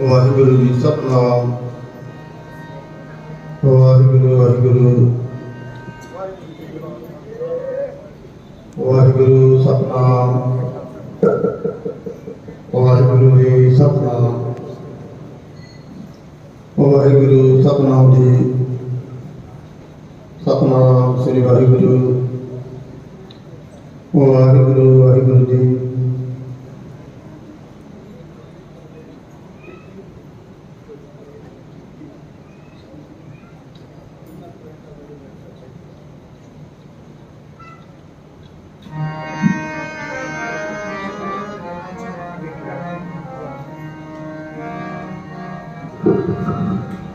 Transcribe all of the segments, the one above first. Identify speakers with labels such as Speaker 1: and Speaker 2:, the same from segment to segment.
Speaker 1: ਵਾਹਿਗੁਰੂ ਜੀ ਸਤਨਾਮ। ਵਾਹਿਗੁਰੂ ਵਾਹਿਗੁਰੂ। ਵਾਹਿਗੁਰੂ, ਸਤਨਾਮ। ਵਾਹਿਗੁਰੂ ਜੀ, ਸਤਨਾਮ। ਵਾਹਿਗੁਰੂ, ਸਤਨਾਮ ਜੀ। ਸਤਨਾਮ ਸ੍ਰੀ ਵਾਹਿਗੁਰੂ। ਵਾਹਿਗੁਰੂ ਵਾਹਿਗੁਰੂ ਜੀ।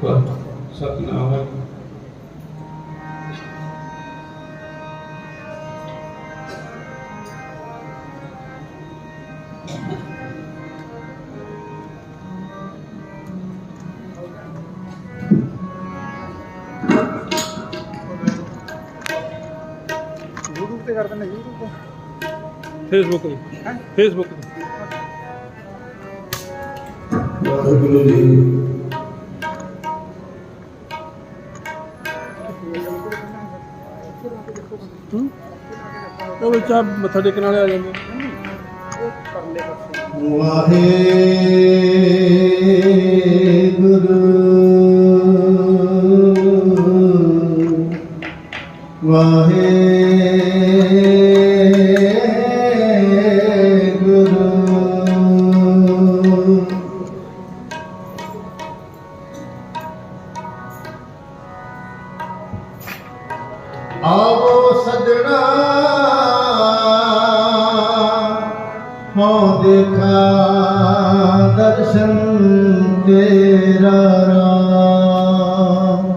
Speaker 1: ਸਤਨਾਮ
Speaker 2: YouTube ਤੇ ਕਰ ਦਿੰਦੇ YouTube ਤੇ।
Speaker 3: ਫੇਸਬੁੱਕ ਤੇ? ਫੇਸਬੁੱਕ ਤੇ।
Speaker 1: ਵਾਹਿਗੁਰੂ ਜੀ
Speaker 3: ਉਹ ਵਿੱਚ ਮੱਥਾ ਟੇਕਣ ਵਾਲੇ ਆ ਜਾਂਦੇ
Speaker 1: ਵਾਹਿਗੁਰੂ। ਵਾਹਿਗੁਰੂ। ਆਵੋ ਸਜਣਾ। ਦੇਖਾ ਦਰਸ਼ਨ ਤੇਰਾ ਰਾਮ।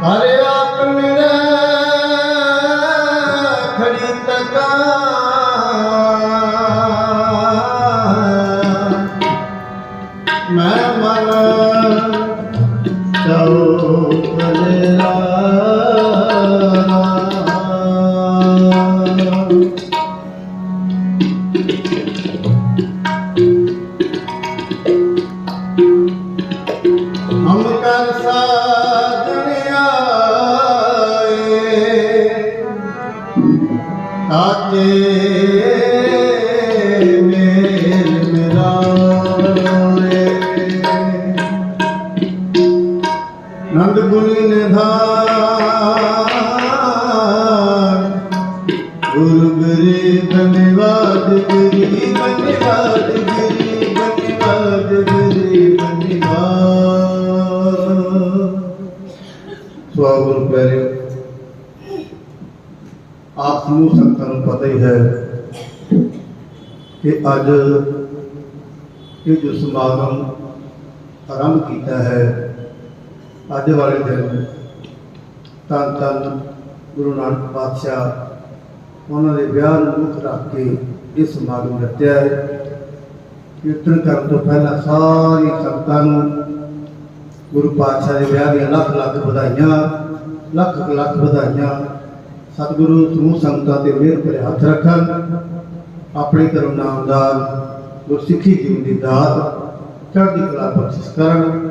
Speaker 1: ਕਰ ਆਪ ਸਮੂਹ ਸੰਗਤਾਂ ਨੂੰ ਪਤਾ ਹੀ ਹੈ ਕਿ ਅੱਜ ਇਹ ਜੋ ਸਮਾਗਮ ਆਰੰਭ ਕੀਤਾ ਹੈ, ਅੱਜ ਵਾਲੇ ਦਿਨ ਧੰਨ ਧੰਨ ਗੁਰੂ ਨਾਨਕ ਪਾਤਸ਼ਾਹ ਉਹਨਾਂ ਦੇ ਵਿਆਹ ਨੂੰ ਮੁੱਖ ਰੱਖ ਕੇ ਇਹ ਸਮਾਗਮ ਰਚਿਆ ਹੈ। ਕੀਰਤਨ ਕਰਨ ਤੋਂ ਪਹਿਲਾਂ ਸਾਰੀ ਸੰਗਤਾਂ ਨੂੰ ਗੁਰੂ ਪਾਤਸ਼ਾਹ ਦੇ ਵਿਆਹ ਦੀਆਂ ਲੱਖ ਲੱਖ ਵਧਾਈਆਂ ਲੱਖ ਲੱਖ ਵਧਾਈਆਂ। ਸਤਿਗੁਰੂ ਸਮੂਹ ਸੰਗਤਾਂ ਤੇ ਮਿਹਰ ਭਰੇ ਹੱਥ ਰੱਖਣ। ਆਪਣੇ ਕਰਮ ਨਾਮਦਾਰ ਗੁਰਸਿੱਖੀ ਜੀਵਨ ਦੀ ਦਾਤ, ਚੜ੍ਹਦੀ ਕਲਾ ਬਖਸ਼ਿਸ਼ ਕਰਨ।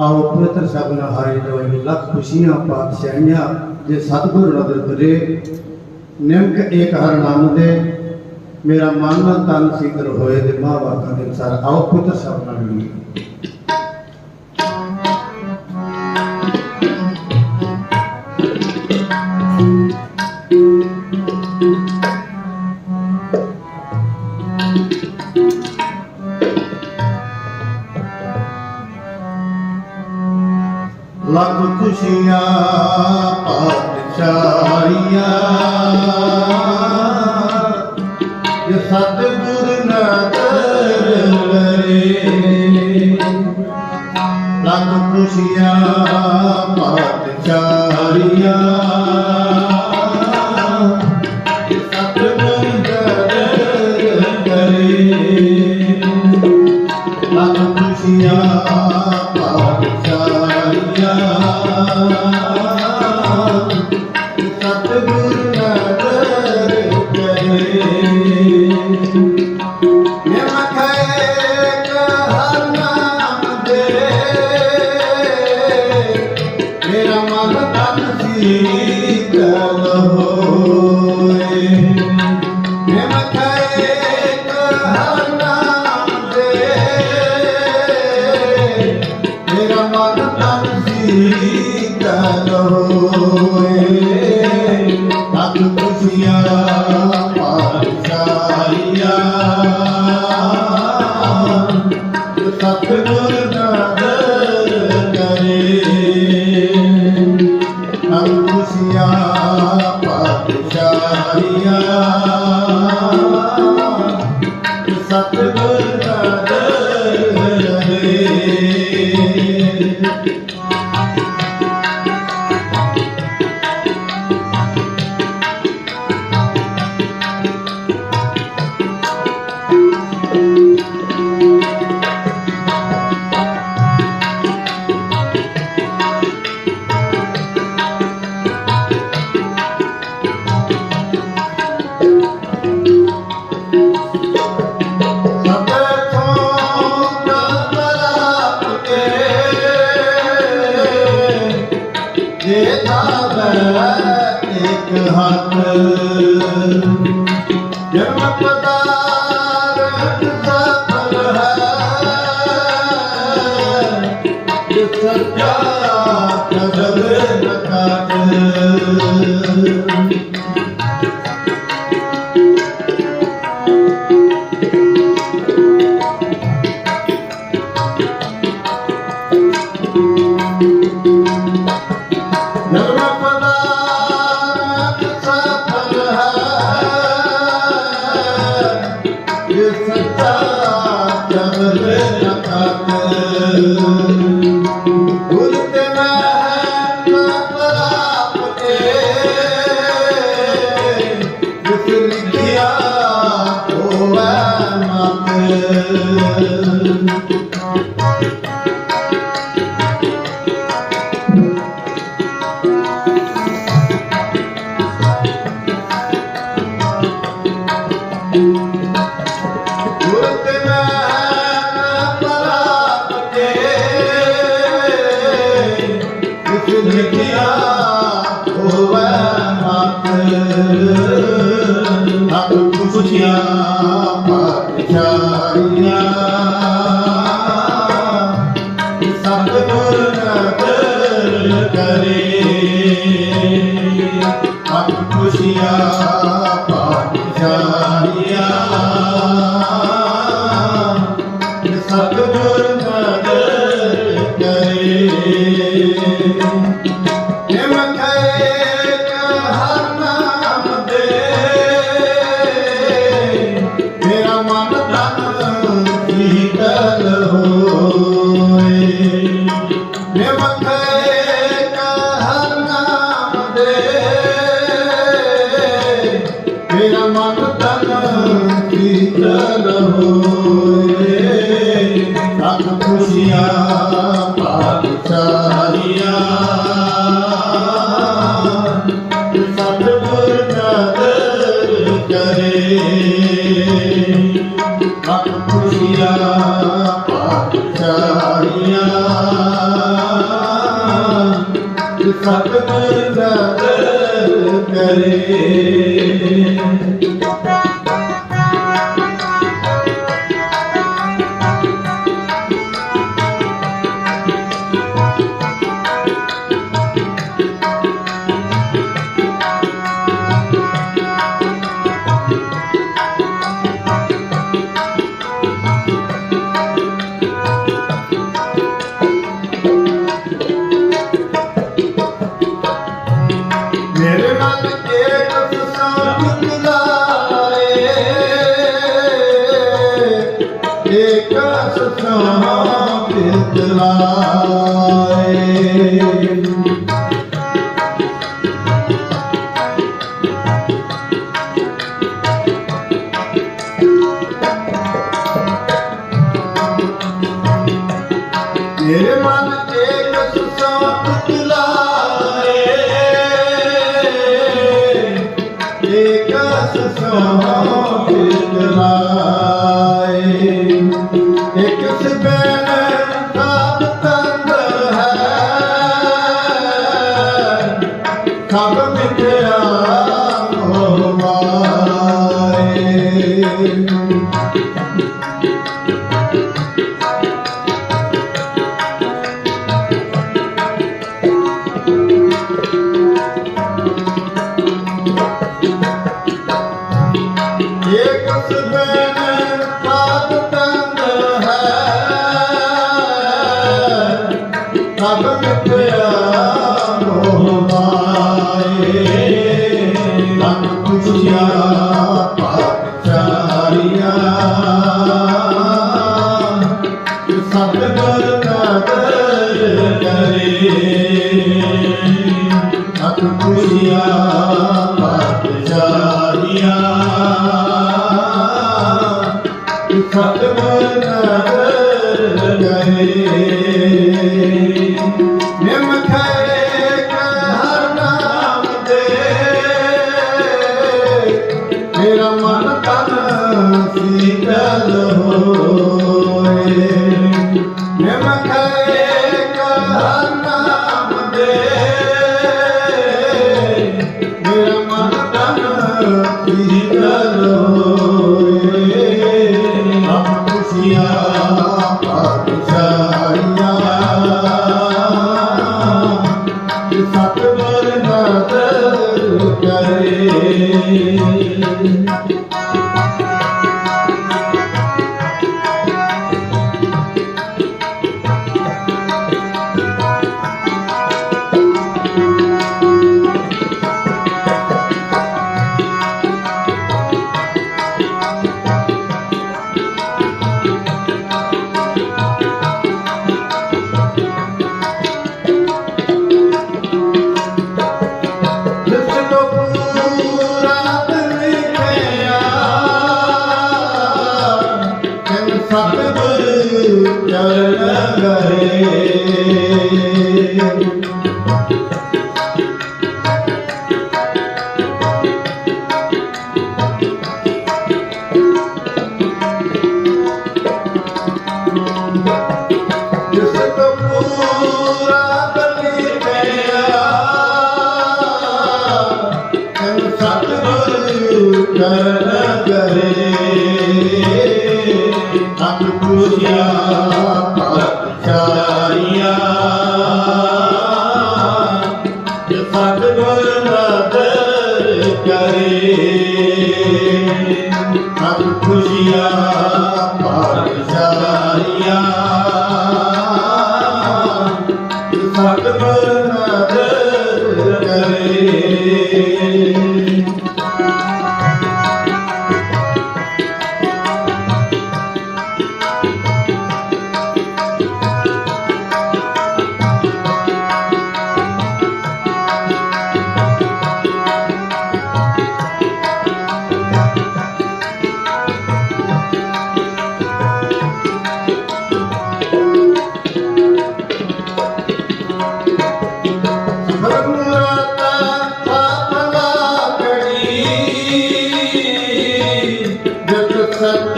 Speaker 1: ਆਓ ਪਵਿੱਤਰ ਸਭ ਨਾਲ ਹਾਰੇ ਜਵਾਈ ਲੱਖ ਖੁਸ਼ੀਆਂ, ਪਾਤਸ਼ਾਹੀਆਂ ਜੇ ਸਤਿਗੁਰੂ ਨਦਰ ਕਰੇ। ਨਿਮਕ ਏਕ ਹਰ ਨਾਮ ਦੇ ਮੇਰਾ ਮਨ ਤਨ ਸੀਕਰ ਹੋਏ ਦੇ ਮਹਾਵਾਕਾਂ ਦੇ ਅਨੁਸਾਰ ਆਓ ਪਵਿੱਤਰ ਸਭ ਨਾਲ ਮਿਲੀਏ। ਲੱਖ ਖੁਸ਼ੀਆਂ ਪਾਤਸ਼ਾਹੀਆਂ ਅੰਕੁਸ਼ੀਆਂ ਪਾਤਸ਼ਾਹੀਆਂ ਸਤਿਗੁਰ ਨਾਦਰ ਗੁਰ ਸਤ ਖੁਸ਼ੀਆਂ ਪਾਤਸ਼ਾਹੀਆਂ ਸਤਿਗੁਰ ਨਦਰ ਕਰੇ। দুনিয়া યાદ હોય. ਕਰਨ ਕਰੇ। ਅਤ ਪੁਰੀਆ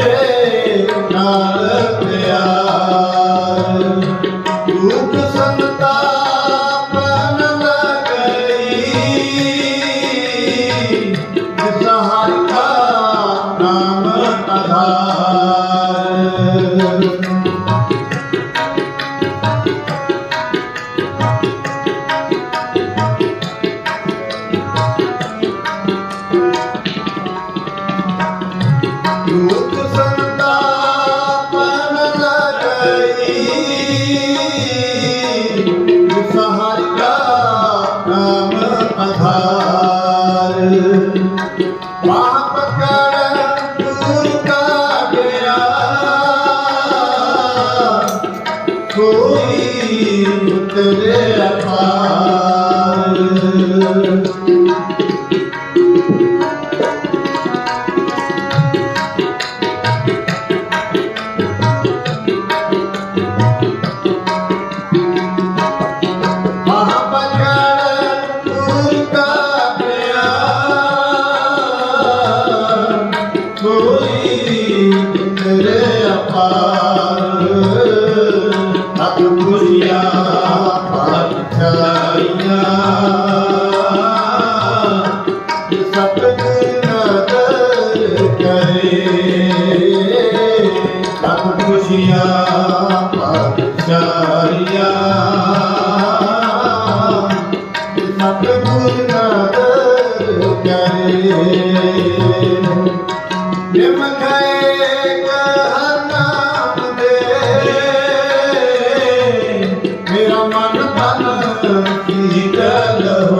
Speaker 1: hey. ਅਧਾਰ ਪਾਪ ਕਾ Abraham.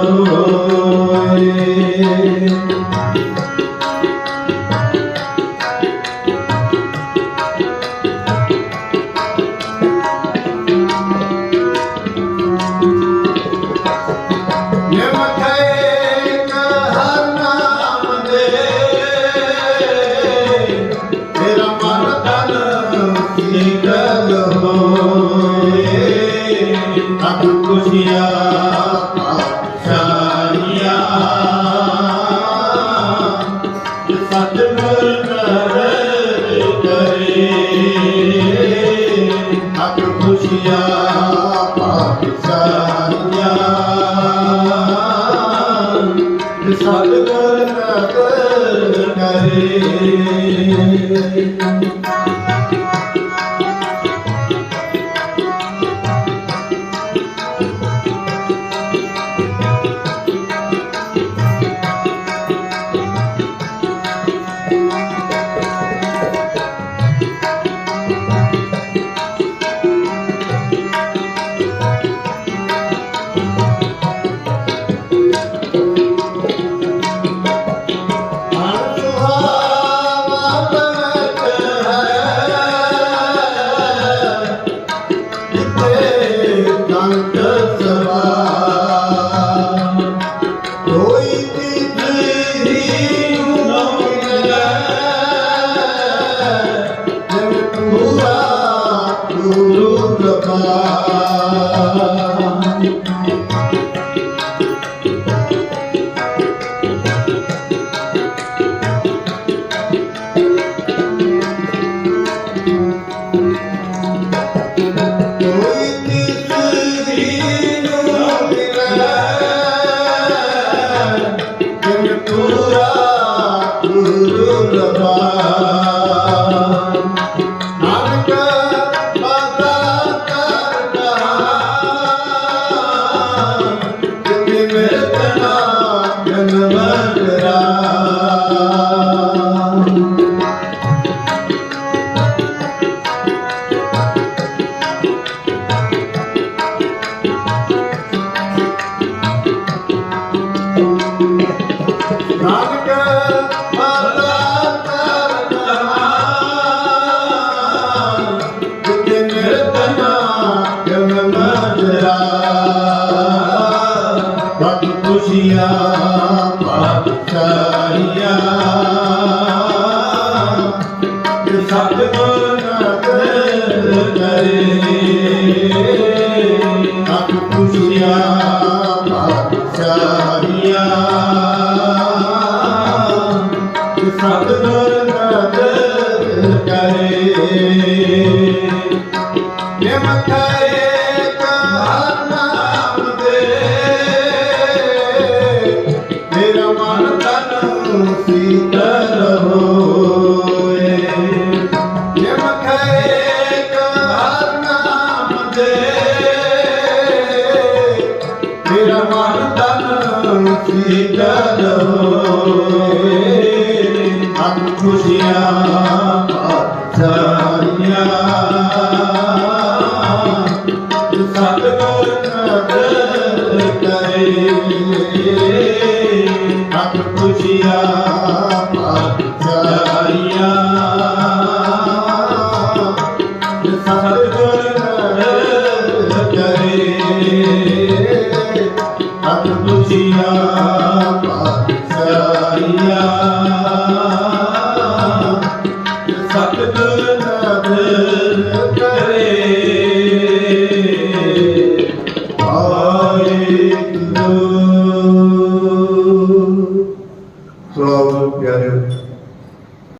Speaker 1: ਕਰੇ ਖੁਸ਼ੀਆਂ ਨਾਨਕ ਨਦਰ ਕਰੇ ਅਬ ਖੁਸ਼ੀਆਂ ਪਾਤਸ਼ਾਹੀਆਂ